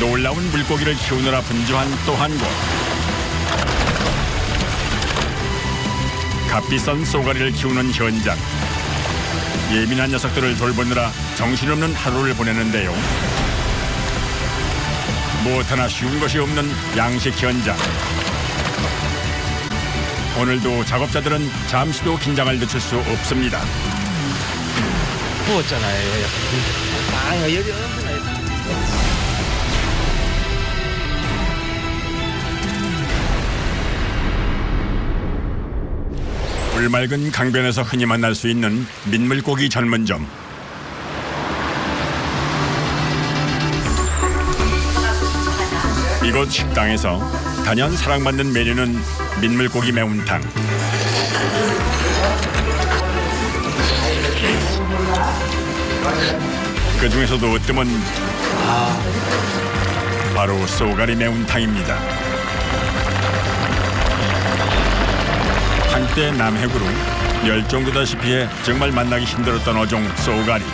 놀라운 물고기를 키우느라 분주한 또 한 곳. 값비싼 쏘가리를 키우는 현장. 예민한 녀석들을 돌보느라 정신없는 하루를 보내는데요. 무엇 하나 쉬운 것이 없는 양식 현장. 오늘도 작업자들은 잠시도 긴장을 늦출 수 없습니다. 부었잖아요. 아, 여기 엄청나요. 물맑은 강변에서 흔히 만날 수 있는 민물고기 전문점. 이곳 식당에서 단연 사랑받는 메뉴는 민물고기 매운탕. 그 중에서도 으뜸은 바로 쏘가리 매운탕입니다. 한때 남해구로 멸종되다시 피 해 정말 만나기 힘들었던 어종 쏘가리.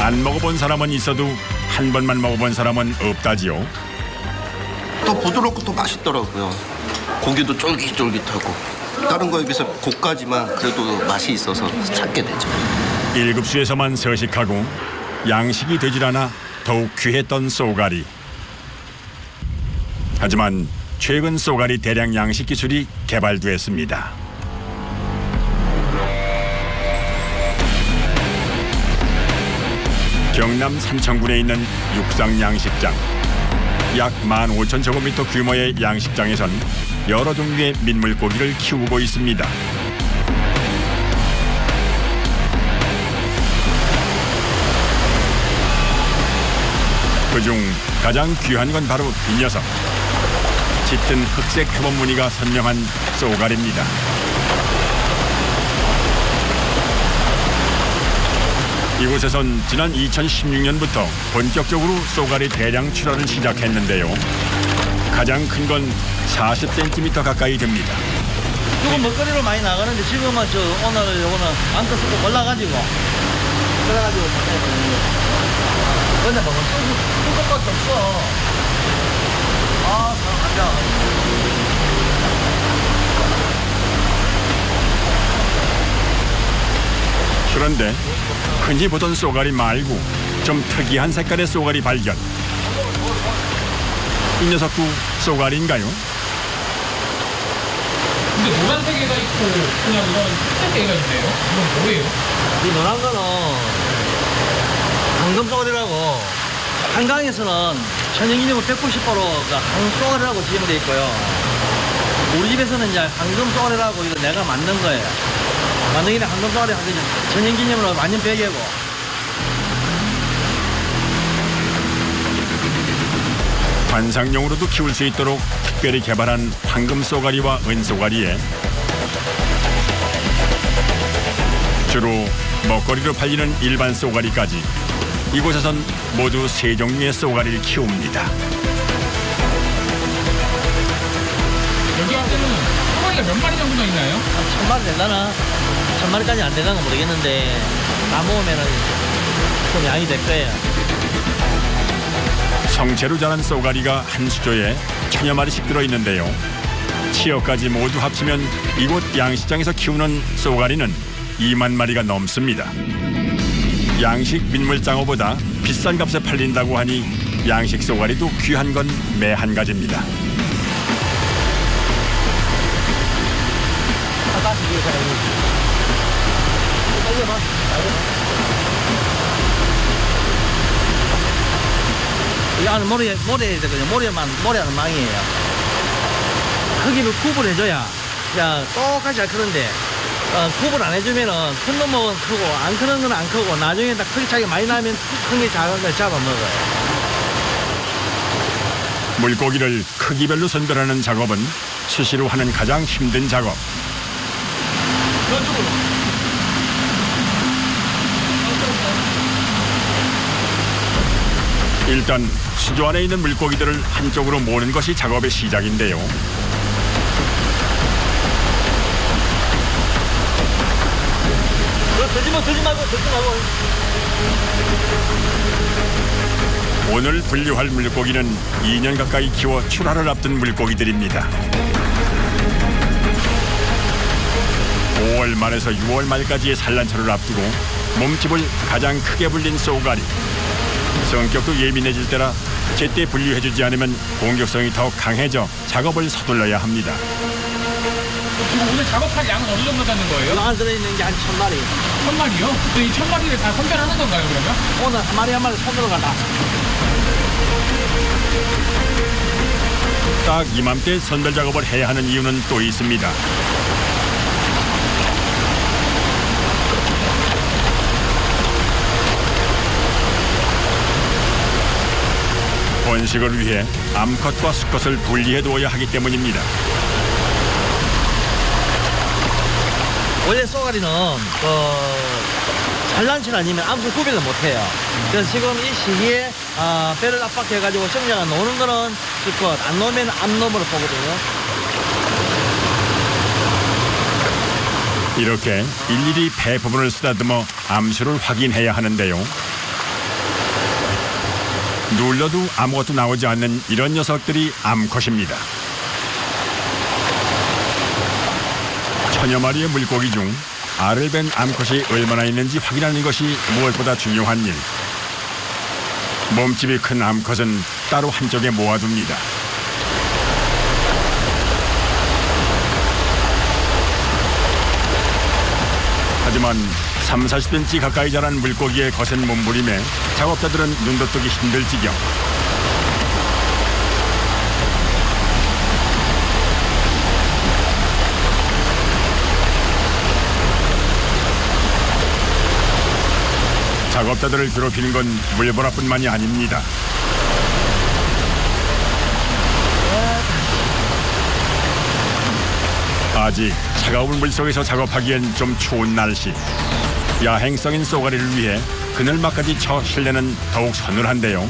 안 먹어본 사람은 있어도 한 번만 먹어본 사람은 없다지요. 또 부드럽고 또 맛있더라고요. 고기도 쫄깃쫄깃하고 다른 거에 비해서 고가지만 그래도 맛이 있어서 찾게 되죠. 일급수에서만 서식하고 양식이 되질 않아 더욱 귀했던 쏘가리. 하지만 최근 쏘가리 대량 양식 기술이 개발됐습니다. 경남 산청군에 있는 육상 양식장. 약 15,000제곱미터 규모의 양식장에선 여러 종류의 민물고기를 키우고 있습니다. 그중 가장 귀한 건 바로 이 녀석. 짙은 흑색 표범 무늬가 선명한 쏘가리입니다. 이곳에선 지난 2016년부터 본격적으로 쏘가리 대량 출하를 시작했는데요. 가장 큰 건 40cm 가까이 됩니다. 이거 먹거리로 많이 나가는데 지금은 저 오늘 요거는 안떠 쓰고 올라가지고 그래가지고 근데 뭐쓴 것밖에 없어. 그런데 흔히 보던 쏘가리 말고 좀 특이한 색깔의 쏘가리 발견. 이 녀석도 쏘가리인가요? 근데 노란색 애가 있고 그냥 이런 흰색 애가 있네요. 이건 뭐예요? 이 노란 거는 황금쏘가리라고 한강에서는 천연기념물 190%가 황금쏘가리라고 지정돼 있고요. 우리 집에서는 이제 황금쏘가리라고 이거 내가 만든 거예요. 만든 게 황금쏘가리 하기 천연기념으로 완전 베개고 관상용으로도 키울 수 있도록 특별히 개발한 황금 쏘가리와 은 쏘가리에 주로 먹거리로 팔리는 일반 쏘가리까지 이곳에선 모두 세 종류의 쏘가리를 키웁니다. 여기 할 때는 소가리가 몇 마리 정도 있나요? 한 천마리 되려나? 천마리까지 안 되나 모르겠는데 다 모으면은 좀 양이 될 거예요. 성체로 자란 쏘가리가 한 수조에 천여 마리씩 들어있는데요. 치어까지 모두 합치면 이곳 양식장에서 키우는 쏘가리는 2만 마리가 넘습니다. 양식 민물장어보다 비싼 값에 팔린다고 하니 양식 쏘가리도 귀한 건 매 한 가지입니다. 이 안에 모래, 모래 되거든요. 모래만, 모래하는 망이에요. 크기를 구분해줘야, 야, 똑같이 잘 크는데, 어, 구분 안 해주면은 큰 놈은 크고, 안 크는 건 안 크고, 나중에 딱 크기 차이가 많이 나면 큰 게 작은 걸 잡아먹어요. 물고기를 크기별로 선별하는 작업은 수시로 하는 가장 힘든 작업. 일단 수조 안에 있는 물고기들을 한쪽으로 모는 것이 작업의 시작인데요. 들지 마, 들지 말고, 들지 말고. 오늘 분류할 물고기는 2년 가까이 키워 출하를 앞둔 물고기들입니다. 5월 말에서 6월 말까지의 산란철을 앞두고 몸집을 가장 크게 불린 쏘가리. 성격도 예민해질 때라 제때 분류해주지 않으면 공격성이 더욱 강해져 작업을 서둘러야 합니다. 지금 오늘 작업할 양은 어느 정도 되는 거예요? 안 들어있는 게 한 천 마리. 천 마리요? 근데 이천 마리를 다 선별하는 건가요 그러면? 오늘 한 마리 한 마리 손으로 간다. 딱 이맘때 선별 작업을 해야 하는 이유는 또 있습니다. 번식을 위해 암컷과 수컷을 분리해 두어야 하기 때문입니다. 원래 쏘가리는 그 산란철 아니면 암수 구별을 못해요. 그래서 지금 이 시기에 아, 배를 압박해가지고 성장을 노는 거는 수컷, 안 놓으면 암놈으로 보거든요. 이렇게 일일이 배 부분을 쓰다듬어 암수를 확인해야 하는데요. 눌러도 아무것도 나오지 않는 이런 녀석들이 암컷입니다. 천여 마리의 물고기 중 알을 벤 암컷이 얼마나 있는지 확인하는 것이 무엇보다 중요한 일. 몸집이 큰 암컷은 따로 한쪽에 모아둡니다. 하지만 3, 40cm 가까이 자란 물고기의 거센 몸부림에 작업자들은 눈도 뜨기 힘들 지경. 작업자들을 괴롭히는 건 물보라뿐만이 아닙니다. 아직 차가운 물속에서 작업하기엔 좀 추운 날씨. 야행성인 쏘가리를 위해 그늘막까지 쳐 실내는 더욱 서늘한데요.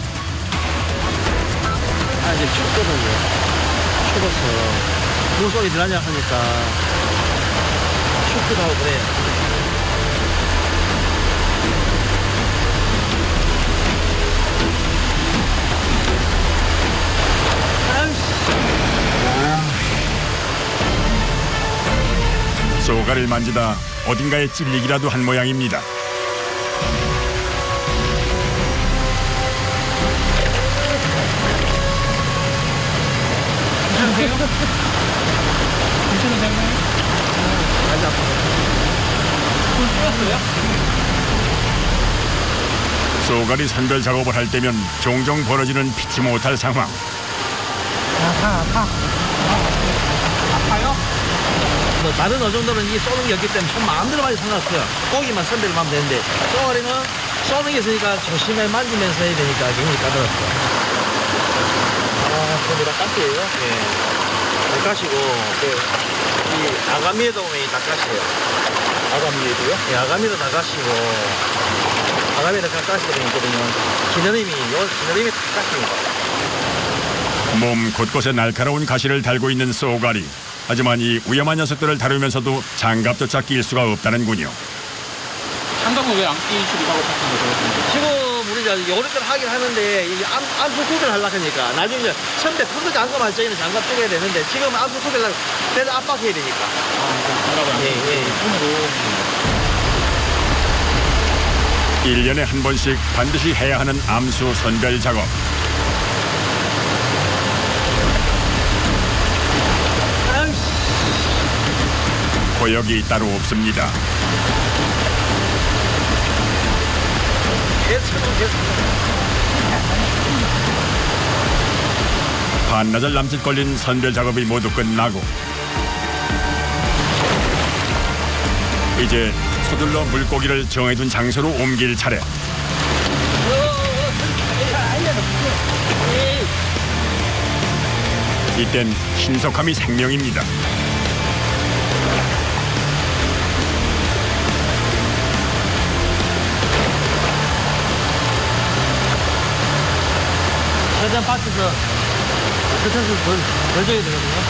아, 이제 춥거든요. 추워서 물속에 들어가냐 하니까 춥기도 하고 그래요. 쏘가리를 만지다 어딘가에 찔리기라도 한 모양입니다. 괜찮으세요? 괜찮으세요? 많이 아파. 손 찔렸어요? 쏘가리 선별 작업을 할 때면 종종 벌어지는 피치 못할 상황. 아파요? 뭐 다른 어종들은 이 쏘는 게 없기 때문에 손 마음대로 많이 상관없어요. 고기만 선별을 하면 되는데 쏘가리는 쏘는 게 있으니까 조심히 만지면서 해야 되니까 굉장히 까다롭죠. 아, 그럼 다 가시예요? 예. 다 가시고 그, 이 아가미에도 보면 다 가시예요. 아가미에도요? 예, 아가미도 다 가시고 아가미도 돼 있거든요. 기너림이 요 기너림이 다 가십니다. 몸 곳곳에 날카로운 가시를 달고 있는 쏘가리. 하지만 이 위험한 녀석들을 다루면서도 장갑조차 낄 수가 없다는군요. 장갑은 왜안 끼시고 작업하시는 거죠? 지금 우리 이제 요리들 하긴 하는데 이 암, 암수 구별 하려고 하니까 나중에 이제 처음에 푸드 장갑 할 적에는 장갑 쪼개야 되는데 지금 암수 구별 배를 압박해야 되니까 장갑을 안 예, 예. 손으로 일년에한 번씩 반드시 해야 하는 암수 선별 작업. 고역이 따로 없습니다. 반나절 남짓 걸린 선별 작업이 모두 끝나고 이제 서둘러 물고기를 정해둔 장소로 옮길 차례. 이땐 신속함이 생명입니다. 회전 박스에서 교차수 벌, 벌줘야 되거든요.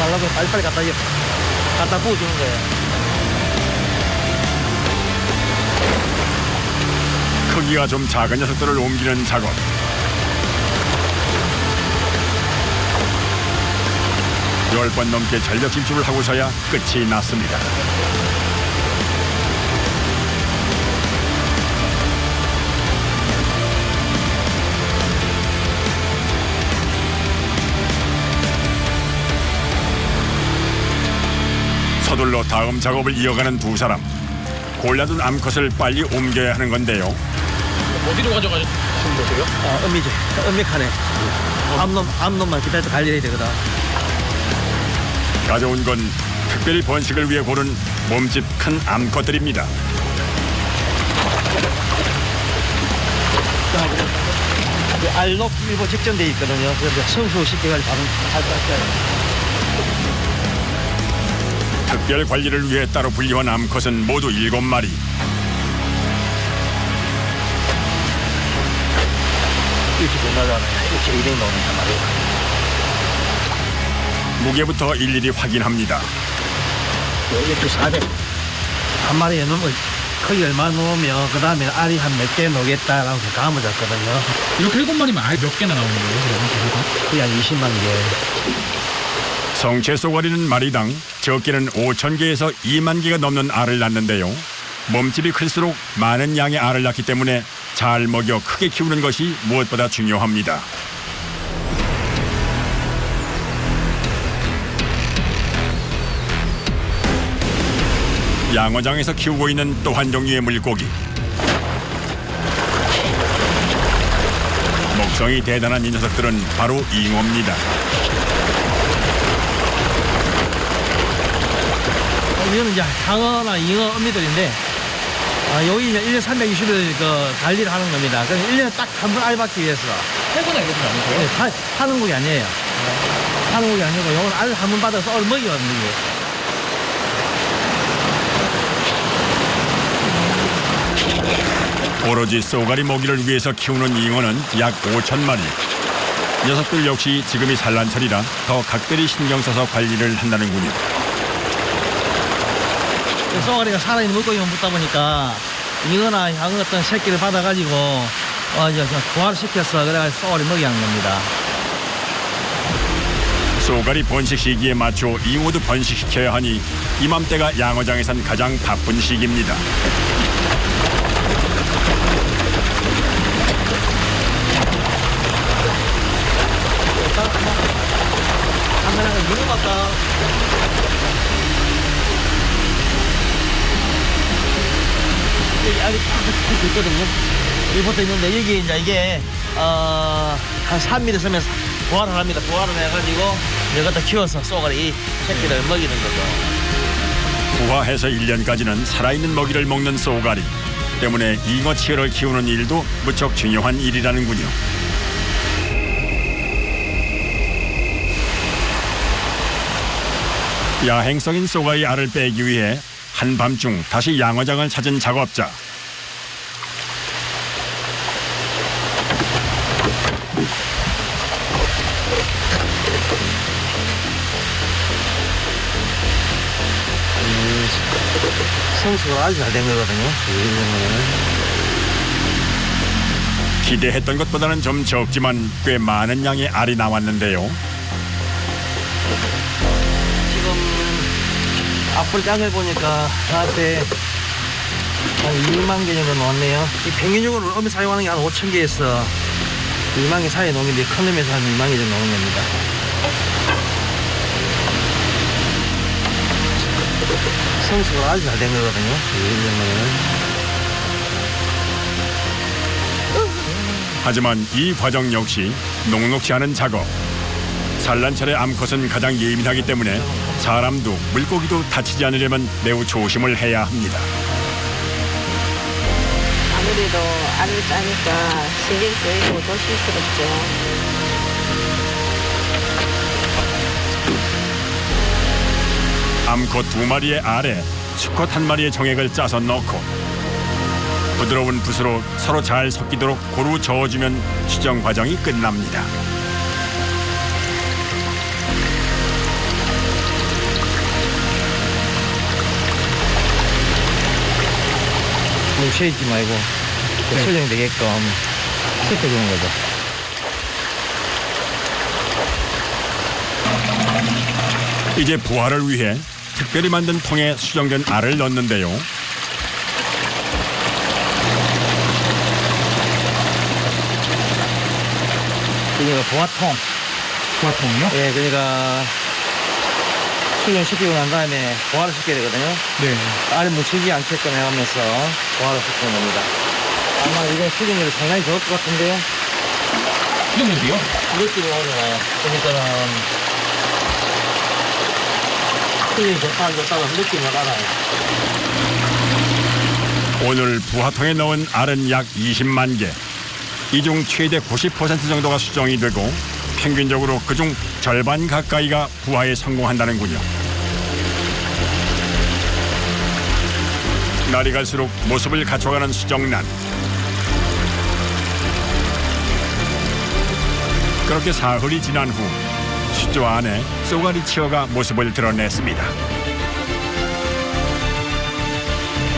가려고 빨리빨리 갖다, 갖다 부어주는 거예요. 크기가 좀 작은 녀석들을 옮기는 작업. 열 번 넘게 전력 침출을 하고서야 끝이 났습니다. 서둘러 다음 작업을 이어가는 두 사람. 골라둔 암컷을 빨리 옮겨야 하는 건데요. 어디로 가져가신 거세요? 아, 음미지. 음미카네. 암놈, 암놈만 기다려서 관리해야 되거든. 가져온 건 특별히 번식을 위해 고른 몸집 큰 암컷들입니다. 이 알록 일부 직전돼 있거든요. 그래서 성수 시켜가지고 바로 잘 땄어요. 특별 관리를 위해 따로 분리한 암컷은 모두 일곱 마리. 이렇게 된다잖아요. 이렇게 200 나오니까 말이에요. 무게부터 일일이 확인합니다. 이렇게 400. 한 마리에 넣으면 크기 얼마 넣으면 그 다음에 알이 한 몇개 넣겠다라고 감을 잡거든요. 이렇게 일곱 마리면 알몇 개나 나오는 거예요? 그러면 그게 한 20만 개. 성체 쏘가리는 마리당 적게는 5천 개에서 2만 개가 넘는 알을 낳는데요. 몸집이 클수록 많은 양의 알을 낳기 때문에 잘 먹여 크게 키우는 것이 무엇보다 중요합니다. 양어장에서 키우고 있는 또 한 종류의 물고기. 목성이 대단한 이 녀석들은 바로 잉어입니다. 이거는 이제 향어나 잉어 어미들인데 아, 여기 이제 1년 360일 그 관리를 하는 겁니다. 그래서 1년에 딱 한 번 알받기 위해서. 해거나 이러지 않으세요? 네, 파, 파는 곡이 아니에요. 파는 곡이 아니고 이건 알 한 번 받아서 얼 먹이거든요. 이게. 오로지 쏘가리 먹이를 위해서 키우는 잉어는 약 5천 마리. 녀석들 역시 지금이 산란철이라 더 각별히 신경 써서 관리를 한다는군요. 쏘가리가 살아있는 물고기만 묻다 보니까 잉어나 향어 같은 새끼를 받아가지고 어, 이제 그냥 부화를 시켜서 그래가지고 쏘가리 먹이 하는 겁니다. 쏘가리 번식 시기에 맞춰 잉어도 번식시켜야 하니 이맘때가 양어장에선 가장 바쁜 시기입니다. 카메라가 잉어 같다. 여기 알이 딱 있거든요. 여기 붙어 있는데 여기 이제 이게 어, 한 3mm 서면 부화를 합니다. 부화를 해가지고 여기다 키워서 쏘가리 이 새끼를 먹이는 거죠. 부화해서 1년까지는 살아있는 먹이를 먹는 쏘가리. 때문에 잉어 치어를 키우는 일도 무척 중요한 일이라는군요. 야행성인 쏘가리 알을 빼기 위해 한밤중 다시 양어장을 찾은 작업자. 성수가 아주 잘 된 거거든요. 기대했던 것보다는 좀 적지만 꽤 많은 양의 알이 나왔는데요. 앞을 짝을 보니까 나한테 한 2만 개 정도 나왔네요. 이 평균적으로 어미 사용하는 게 한 5천 개에서 2만 개 사이에 나오는 게큰 놈에서 한 2만 개 정도 나오는 겁니다. 성수가 아주 잘 된 거거든요. 하지만 이 과정 역시 녹록지 않은 작업. 산란철의 암컷은 가장 예민하기 때문에 사람도 물고기도 다치지 않으려면 매우 조심을 해야 합니다. 아무래도 알을 짜니까 신경 쓰이고 조심스럽죠. 암컷 두 마리의 알에 수컷 한 마리의 정액을 짜서 넣고 부드러운 붓으로 서로 잘 섞이도록 고루 저어주면 수정 과정이 끝납니다. 너무 쉬지 말고 설정되게끔 시켜주는 거죠. 이제 부화를 위해 특별히 만든 통에 수정된 알을 넣는데요. 그러니까 보화통. 부화통이요? 예, 그러니까 훈련 시키고 난 다음에 보화를 시켜야 되거든요. 네. 알이 묻히지 않게끔 해가면서 보화를 시키는 겁니다. 아마 이건 수정률이 상당히 좋을 것 같은데요. 수정률이요? 느낌이 오잖아요. 그러니까는 수정이 좋다 안 좋다고 느낌이 알아요. 오늘 부화통에 넣은 알은 약 20만 개. 이 중 최대 90% 정도가 수정이 되고 평균적으로 그중 절반 가까이가 부화에 성공한다는군요. 날이 갈수록 모습을 갖춰가는 수정란. 그렇게 사흘이 지난 후 수조 안에 쏘가리 치어가 모습을 드러냈습니다.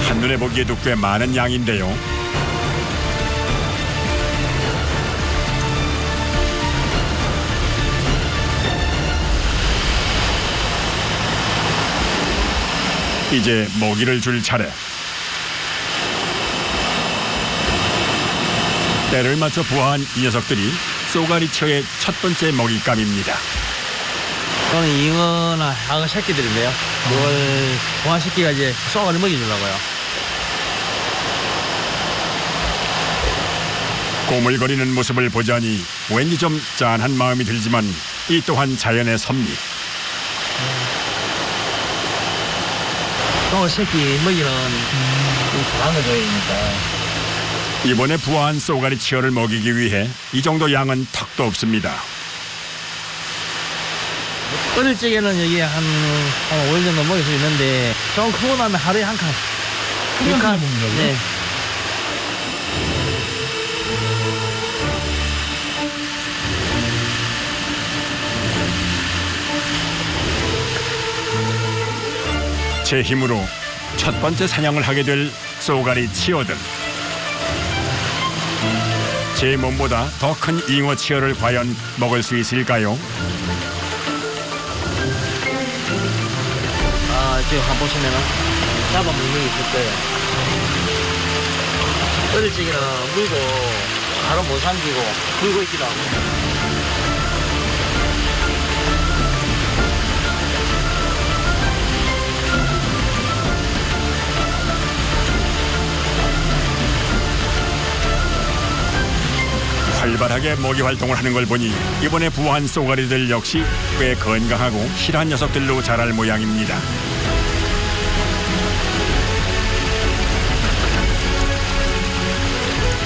한눈에 보기에도 꽤 많은 양인데요. 이제 먹이를 줄 차례. 때를 맞춰 부화한 이 녀석들이 쏘가리치어의 첫 번째 먹잇감입니다. 저는 잉어나 항어 새끼들인데요. 이걸 보화시키가 이제 쏘가리 먹여주려고요. 꼬물거리는 모습을 보자니 왠지 좀 짠한 마음이 들지만 이 또한 자연의 섭리. 쏘가리 새끼 먹이는 강어 조이니까. 이번에 부화한 쏘가리 치어를 먹이기 위해 이 정도 양은 턱도 없습니다. 어릴 적에는 여기 한, 한 5일 정도 먹일 수 있는데, 좀 크고 나면 하루에 한 칸. 한육칸 먹는 거예요? 네. 제 힘으로 첫 번째 사냥을 하게 될 쏘가리 치어들. 제 몸보다 더 큰 잉어 치어를 과연 먹을 수 있을까요? 아, 지금 한번 보시면은 잡아먹는 게 있을 거예요. 어릴 적에는 물고 바로 못 삼키고 물고 있기도 하고. 활발하게 먹이 활동을 하는 걸 보니 이번에 부화한 쏘가리들 역시 꽤 건강하고 실한 녀석들로 자랄 모양입니다.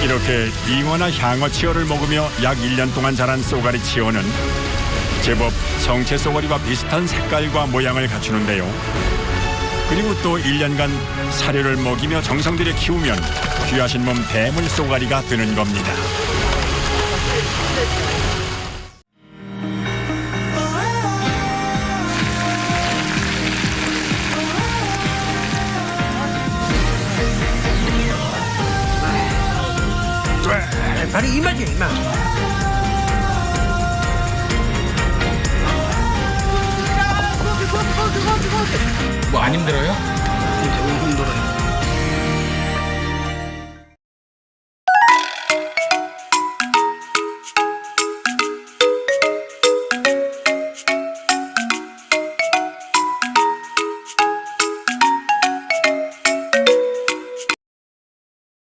이렇게 잉어나 향어 치어를 먹으며 약 1년 동안 자란 쏘가리 치어는 제법 성체 쏘가리와 비슷한 색깔과 모양을 갖추는데요. 그리고 또 1년간 사료를 먹이며 정성 들여 키우면 귀하신 몸 대물 쏘가리가 되는 겁니다. 바로 이 맛이야 이 맛. 뭐 안 힘들어요.